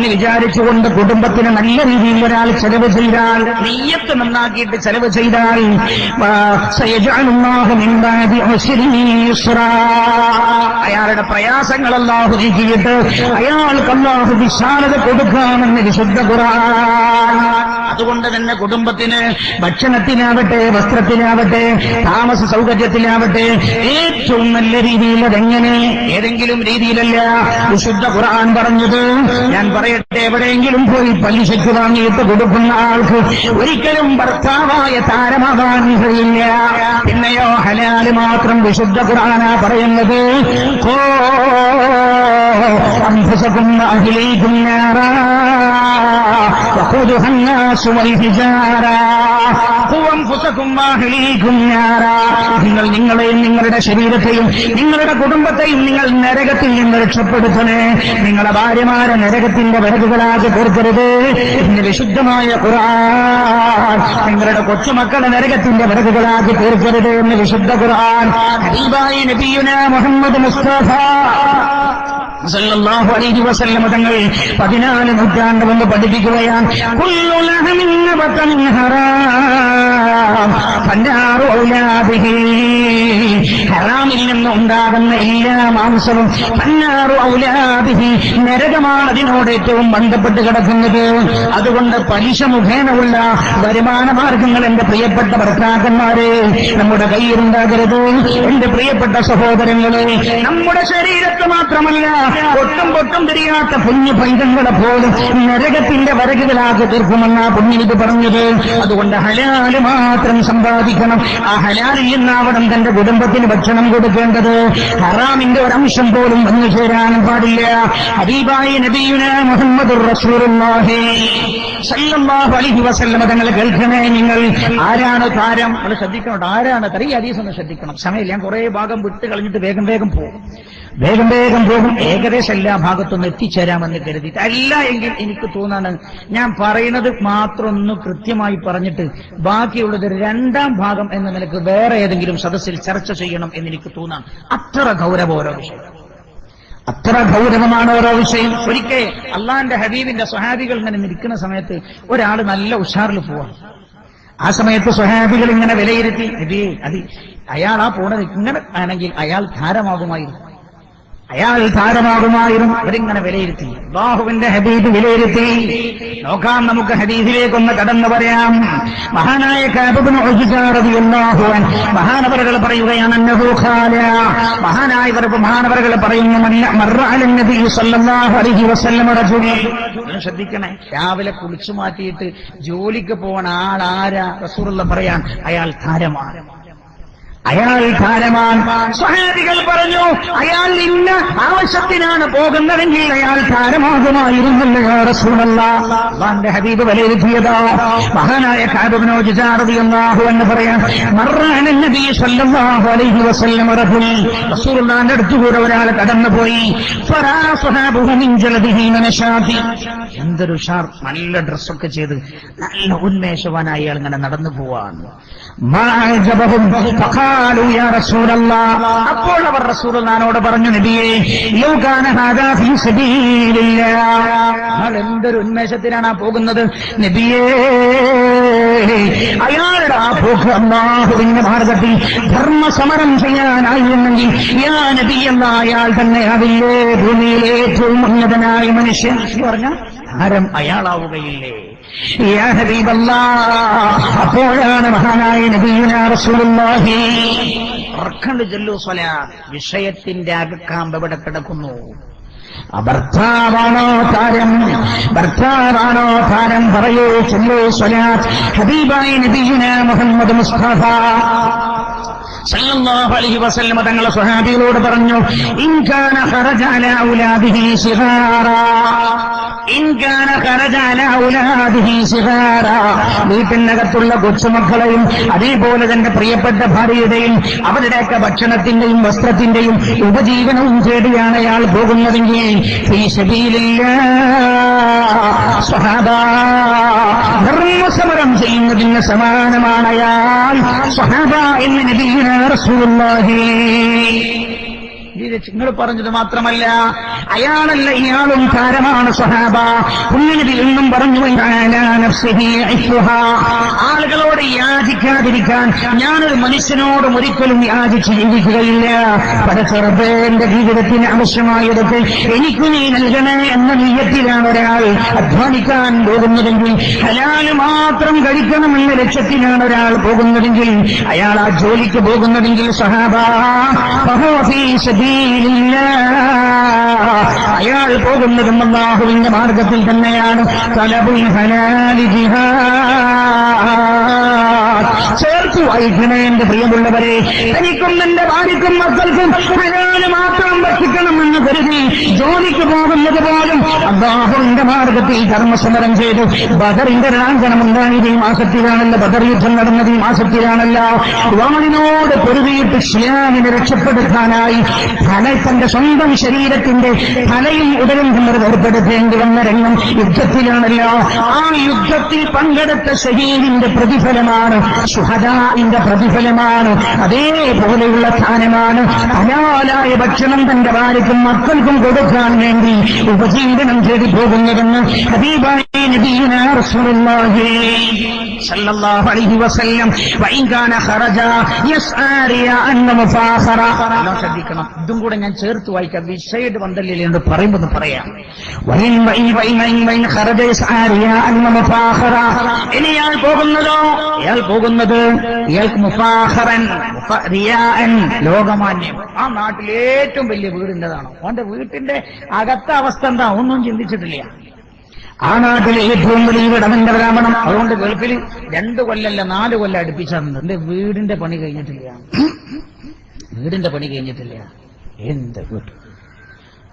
എന്ന് വിചാരിച്ചുകൊണ്ട് കുടുംബത്തിന് നല്ല രീതിയിൽ ഒരാൾ ചെലവ് ചെയ്താൽ നെയ്യത്ത് നന്നാക്കിയിട്ട് ചെലവ് ചെയ്താൽ. അയാളുടെ പ്രയാസങ്ങൾ അല്ലാഹു നീക്കിയിട്ട് അയാൾക്ക് വിശാലത കൊടുക്കാമെന്ന് വിശുദ്ധ ഖുർആൻ. അതുകൊണ്ട് തന്നെ കുടുംബത്തിന് ഭക്ഷണത്തിനാവട്ടെ വസ്ത്രത്തിനാവട്ടെ താമസ സൗകര്യത്തിനാവട്ടെ ഏറ്റവും നല്ല രീതിയിൽ അതെങ്ങനെ? ഏതെങ്കിലും രീതിയിലല്ല വിശുദ്ധ ഖുർആൻ പറഞ്ഞത്. ഞാൻ പറയട്ടെ എവിടെയെങ്കിലും പോയി പലിശയ്ക്ക് വാങ്ങിയിട്ട് കൊടുക്കുന്ന ആൾക്ക് ഒരിക്കലും ഭർത്താവായ താരമാകാൻ കഴിയില്ല. പിന്നെയോ ഹലാൽ മാത്രം വിശുദ്ധ കുറാന പറയുന്നത് അഹിലേക്കും നിങ്ങൾ നിങ്ങളെയും നിങ്ങളുടെ ശരീരത്തെയും നിങ്ങളുടെ കുടുംബത്തെയും നിങ്ങൾ നരകത്തിൽ നിന്ന് രക്ഷപ്പെടുത്തണേ. നിങ്ങളെ ഭാര്യമാരെ നരകത്തിന്റെ വിറകുകളാക്കി തീർക്കരുത്. എന്റെ വിശുദ്ധമായ ഖുർആൻ. നിങ്ങളുടെ കൊച്ചുമക്കളെ നരകത്തിന്റെ വിറകുകളാക്കി തീർക്കരുത് എന്ന് വിശുദ്ധ ഖുർആൻ. മുഹമ്മദ് മുസ്തഫ. തങ്ങൾ പതിനാല് നൂറ്റാണ്ട് മുമ്പ് പഠിപ്പിക്കുകയാണ് ഹറാമിൽ നിന്ന് ഉണ്ടാകുന്ന എല്ലാ മാംസവും പന്നാറു ഔലാദിഹി നരകമാണ് അതിനോട് ഏറ്റവും ബന്ധപ്പെട്ട് കിടക്കുന്നത്. അതുകൊണ്ട് പലിശ മുഖേനയുള്ള വരുമാന മാർഗങ്ങൾ എന്റെ പ്രിയപ്പെട്ട ഭർത്താക്കന്മാരെ നമ്മുടെ കയ്യിലുണ്ടാകരുത്. എന്റെ പ്രിയപ്പെട്ട സഹോദരങ്ങളെ നമ്മുടെ ശരീരത്തെ മാത്രമല്ല ഒട്ടും പൊട്ടും തിരിയാത്ത പുണ്യ പൈതങ്ങളെ പോലും നരകത്തിന്റെ വരകുകളാക്കി തീർക്കുമെന്നാ പുണ്യനിത് പറഞ്ഞത്. അതുകൊണ്ട് ഹലാൽ മാത്രം സമ്പാദിക്കണം. ആ ഹലാലിൽ നിന്നാവണം തന്റെ കുടുംബത്തിന് ഭക്ഷണം കൊടുക്കേണ്ടത്. ഹറാമിന്റെ ഒരംശം പോലും വന്നു ചേരാനും പാടില്ല. ഹബീബായി നബിയുന മുഹമ്മദ് സല്ലല്ലാഹു അലൈഹി വസല്ലമ കേൾക്കണേ നിങ്ങൾ. ആരാണ് താരം? നമ്മൾ ശ്രദ്ധിക്കണം ആരാണ്? തറി അതീസ് ഒന്ന് ശ്രദ്ധിക്കണം. സമയമില്ല. ഞാൻ കുറെ ഭാഗം വിട്ട് കളഞ്ഞിട്ട് വേഗം വേഗം പോകും വേഗം വേഗം പോകും. ഏകദേശം എല്ലാ ഭാഗത്തൊന്നും എത്തിച്ചേരാമെന്ന് കരുതിയിട്ട്. അല്ല എങ്കിൽ എനിക്ക് തോന്നാണ് ഞാൻ പറയുന്നത് മാത്രം ഒന്ന് കൃത്യമായി പറഞ്ഞിട്ട് ബാക്കിയുള്ളത് രണ്ടാം ഭാഗം എന്ന നിലയ്ക്ക് വേറെ ഏതെങ്കിലും സദസ്സിൽ ചർച്ച ചെയ്യണം എന്ന് എനിക്ക് തോന്നാണ് അത്ര ഗൗരവം ഓരോ വിഷയം. അത്ര ഗൗരവമാണ് ഓരോ വിഷയം. ഒരിക്കൽ അള്ളാന്റെ ഹബീബിന്റെ സ്വഹാബികൾ ഇങ്ങനെ നിൽക്കുന്ന സമയത്ത് ഒരാൾ നല്ല ഉഷാറിൽ പോവാം. ആ സമയത്ത് സ്വഹാബികൾ ഇങ്ങനെ വിലയിരുത്തി നബിയേ അത് അയാൾ ആ പോണത്. ഇങ്ങനെ ആണെങ്കിൽ അയാൾ ധാരമാകുമായിരുന്നു അയാൾ താരമാകുമായിരുന്നു അവരിങ്ങനെ വിലയിരുത്തി. ബാഹുവിന്റെ ഹബീബ് വിലയിരുത്തി. നോക്കാം നമുക്ക് ഹബീബിലേക്കൊന്ന് കടന്നു പറയാം. മഹാനായ മഹാനവറുകൾ പറയുകയാണ് മഹാനായവർ മഹാനവറുകൾ പറയുന്നു ശ്രദ്ധിക്കണേ രാവിലെ കുളിച്ചു മാറ്റിയിട്ട് ജോലിക്ക് പോകണ ആരാ? റസൂറുള്ള പറയാൻ അയാൾ താരമാണ് അയാൾ ധാരമാൻ സ്വഹാബികൾ പറഞ്ഞു അയാൾ ഇന്ന ആവശ്യത്തിനാണ് പോകുന്നതെങ്കിൽ അയാൾ ധാരമാകുമായിരുന്നല്ലോ യാ റസൂലല്ലാ. അള്ളാന്റെ ഹബീബ് മഹാനായ ഒരാൾ കടന്നുപോയി എന്തൊരു ഷാർ നല്ല ഡ്രസ്സൊക്കെ ചെയ്ത് നല്ല ഉന്മേഷവാനായി അയാൾ ഇങ്ങനെ നടന്നു പോവാണ്. അപ്പോൾ അവർ റസൂലുള്ളാഹിനോട് പറഞ്ഞു നബിയേ ഉന്മേഷത്തിനാണ് ആ പോകുന്നത്? നബിയേ അയാളുടെ ആ പോക്ക് അള്ളാഹുവിന്റെ മാർഗത്തിൽ ധർമ്മസമരം ചെയ്യാനായി എന്നെങ്കിൽ യാ എന്ന അയാൾ തന്നെ അതില്ലേ ഭൂമിയിലെ ഏറ്റവും ഉന്നതനായ മനുഷ്യൻ പറഞ്ഞ ആരം അയാളാവുകയില്ലേ? അപ്പോഴാണ് മഹാനായ നബീന റസൂലുള്ളാഹി. ഉറക്കണ്ട് ജല്ലു സ്വല വിഷയത്തിന്റെ അകക്കാമ്പ് എവിടെ കിടക്കുന്നു. ഭർത്താവാണോ താരം? ഭർത്താവാണോ താരം? പറയൂ ചൊല്ലൂ സ്വലാ ഹബീബായി നബീന മുഹമ്മദ് മുസ്തഫ. സല്ലല്ലാഹു അലൈഹി വസല്ലം തങ്ങളെ സ്വഹാബികളോട് പറഞ്ഞു ഇൻകാന ഖറജ അലാ ഔലാദിഹി ശിഹാറ ഇൻകാന ഖറജ അലാ ഔലാദിഹി ശിഹാറ വീട്ടിനകത്തുള്ള കൊച്ചുമക്കളെയും അതേപോലെ തന്റെ പ്രിയപ്പെട്ട ഭാര്യയുടെയും അവരുടെയൊക്കെ ഭക്ഷണത്തിന്റെയും വസ്ത്രത്തിന്റെയും ഉപജീവനവും തേടിയാണ് അയാൾ പോകുന്നതെങ്കിൽ ഫീ ശബീലില്ല ധർമ്മസമരം ചെയ്യുന്നതിന് സമാനമാണ് അയാൾ സ്വഹാബ എന്ന് റസൂലുള്ളാഹി. നിങ്ങൾ പറഞ്ഞത് മാത്രമല്ല. അയാളല്ല ഇയാളും താരമാണ് സഹാബ പുണ്യനബി എന്നും പറഞ്ഞു. ആളുകളോട് യാചിക്കാതിരിക്കാൻ ഞാനൊരു മനുഷ്യനോടും ഒരിക്കലും യാചിച്ച് ജീവിക്കുകയില്ല പല എന്റെ ജീവിതത്തിന് ആവശ്യമായതൊക്കെ എനിക്ക് നീ നൽകണേ എന്ന നീയത്തിലാണ് ഒരാൾ അധ്വാനിക്കാൻ പോകുന്നതെങ്കിൽ ഹലാൽ മാത്രം കഴിക്കണമെന്ന ലക്ഷ്യത്തിലാണ് ഒരാൾ പോകുന്നതെങ്കിൽ അയാൾ ആ ജോലിക്ക് പോകുന്നതെങ്കിൽ സഹാബ. അയാൾ പോകുന്നതും അള്ളാഹുവിന്റെ മാർഗത്തിൽ തന്നെയാണ്. ഹലാലി ചേർത്ത് വായിക്കണേ എന്റെ പ്രിയമുള്ളവരെ. എനിക്കും എന്റെ ഭാര്യക്കും മക്കൾക്കും ഹലാൽ മാത്രം ഭക്ഷിക്കണമെന്ന് കരുതി ജോലിക്ക് പോകുന്നത് പോലും അള്ളാഹുവിന്റെ മാർഗത്തിൽ ധർമ്മസമരം ചെയ്തു. ബദറിന്റെ രണാങ്കണം ഉണ്ടായത് ഈ മാസത്തിലാണല്ലോ? ബദർ യുദ്ധം നടന്നത് ഈ മാസത്തിലാണല്ലോ. വാളിനോട് പൊരുതിയിട്ട് ഷിയാനിനെ രക്ഷപ്പെടുത്താനായി തല തന്റെ സ്വന്തം ശരീരത്തിന്റെ തലയും ഉടലും തമ്മിൽ വേർപ്പെടുത്തേണ്ടി വന്ന രംഗം യുദ്ധത്തിലാണല്ലോ. ആ യുദ്ധത്തിൽ പങ്കെടുത്ത ഷഹീദിന്റെ പ്രതിഫലമാണ് സുഹദാന്റെ പ്രതിഫലമാണ് അതേപോലെയുള്ള സ്ഥാനമാണ്. ഹലാലായ ഭക്ഷണം തന്റെ ഭാര്യയ്ക്കും മക്കൾക്കും കൊടുക്കാൻ വേണ്ടി ഉപജീവനം ചെയ്തു പോകുന്നതെന്ന് ഹബീബായി നബീന റസൂലുള്ളാഹി. സല്ലല്ലാഹു അലൈഹി വസല്ലം ശ്രദ്ധിക്കണം. ഇതും കൂടെ ഞാൻ ചേർത്ത് വായിക്കാം. വിഷയുടെ പന്തലിൽ എന്ന് പറയുമ്പോൾ പറയാം. വൈൻ വൈൻ ഇയാൾ പോകുന്നതോ? ഇയാൾ പോകുന്നത് ഇയാൾക്ക് മുഫാഖറൻ ലോകമാന്യം. ആ നാട്ടിൽ ഏറ്റവും വലിയ വീടിന്റെതാണ്. അവന്റെ വീട്ടിന്റെ അകത്ത അവസ്ഥ എന്താ? ഒന്നും ചിന്തിച്ചിട്ടില്ല. ആ നാട്ടിലെ ഏറ്റവും വലിയ വീടവന്റെ ബ്രാഹ്മണം. അതുകൊണ്ട് ഗൾഫിൽ രണ്ടു കൊല്ലല്ല നാല് കൊല്ലം അടുപ്പിച്ചാണ് എന്റെ വീടിന്റെ പണി കഴിഞ്ഞിട്ടില്ല. വീടിന്റെ പണി കഴിഞ്ഞിട്ടില്ല. എന്ത് വീട്?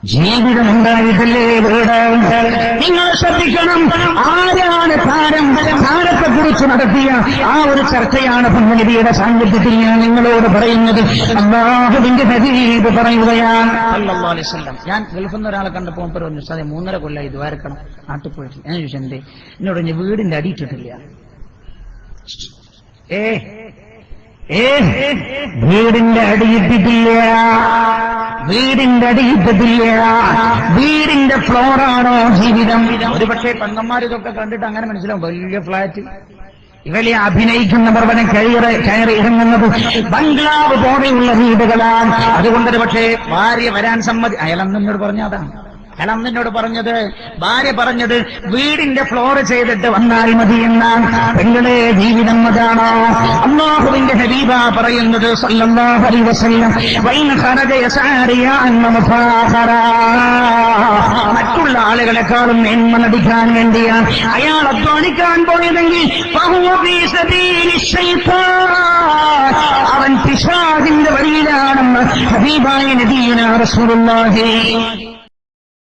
ജീവിതം ഉണ്ടായിട്ടല്ലേ വേടാവുണ്ട് നിങ്ങൾ ശ്രദ്ധിക്കണം. ആരാണ് താരം താരത്തെ കുറിച്ച് നടത്തിയ ആ ഒരു ചർച്ചയാണ് പുണ്യനബിയുടെ സാന്നിധ്യത്തിൽ ഞാൻ നിങ്ങളോട് പറയുന്നത്. അള്ളാഹുവിന്റെ നദീബ് പറയുകയാണ്. ഞാൻ ഗൾഫിൽ നിന്ന് ഒരാളെ കണ്ടപ്പോൾ പറഞ്ഞു സാറേ മൂന്നര കൊല്ലമായി ദ്വാരക്കണം നാട്ടിൽ പോയിട്ട് ഞാൻ ചോദിച്ചു എന്തേ? എന്നോട് വീടിന്റെ അടിയിട്ടിട്ടില്ല ഏ വീടിന്റെ അടിയിട്ടിട്ടില്ല വീടിന്റെ അടിയിട്ടില്ലേ വീടിന്റെ ഫ്ലോറാണോ ജീവിതം? ഒരു പക്ഷേ പെങ്ങന്മാർ ഇതൊക്കെ കണ്ടിട്ട് അങ്ങനെ മനസ്സിലാവും. വലിയ ഫ്ലാറ്റ് ഇവരെ അഭിനയിക്കുന്നവർ വരെ കയറി കയറി ഇറങ്ങുന്നത് ബംഗ്ലാവ് പോലെയുള്ള വീടുകളാണ്. അതുകൊണ്ട് പക്ഷേ ഭാര്യ വരാൻ സമ്മതി അയാൾ അന്നോട് പറഞ്ഞ അതാണ്. അയാൾ നിന്നോട് പറഞ്ഞത് ഭാര്യ പറഞ്ഞത് വീടിന്റെ ഫ്ലോർ ചെയ്തിട്ട് വന്നാൽ മതി എന്നാണ്. പെങ്ങളെ ജീവിതം അതാണോ? അള്ളാഹുവിന്റെ ഹബീബ പറയുന്നത് മറ്റുള്ള ആളുകളെക്കാളും മേന്മ നടിക്കാൻ വേണ്ടിയാണ്. അയാൾ അധ്വാനിക്കാൻ പോയതെങ്കിൽ. അവൻ പിശാദിന്റെ വഴിയിലാണെന്ന് ഹബീബായ നദീന റസൂലുള്ളാഹി.